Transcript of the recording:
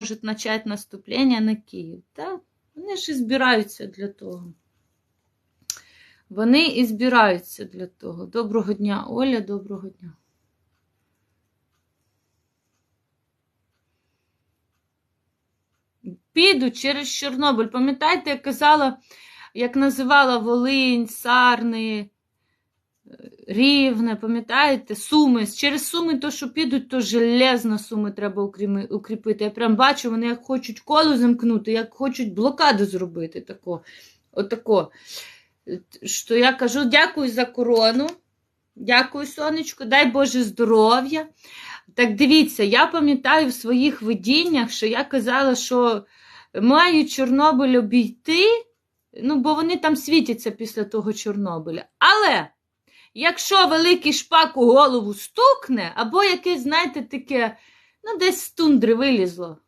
можуть почати наступлення на Київ. Так? Вони ж і збираються для того. Вони і збираються для того. Доброго дня, Оля, доброго дня. Підуть через Чорнобиль. Пам'ятаєте, я казала, як називала Волинь, Сарни, Рівне, пам'ятаєте, Суми. Через Суми, то, що підуть, то железно Суми треба укріпити. Я прям бачу, вони як хочуть коло замкнути, як хочуть блокаду зробити. Тако. Отако. Що я кажу, дякую за корону. Дякую, сонечко, дай Боже здоров'я. Так дивіться, я пам'ятаю в своїх видіннях, що я казала, що маю Чорнобиль обійти, ну, бо вони там світяться після того Чорнобиля. Але якщо великий шпак у голову стукне, або якесь, знаєте, таке, ну, десь з тундри вилізло,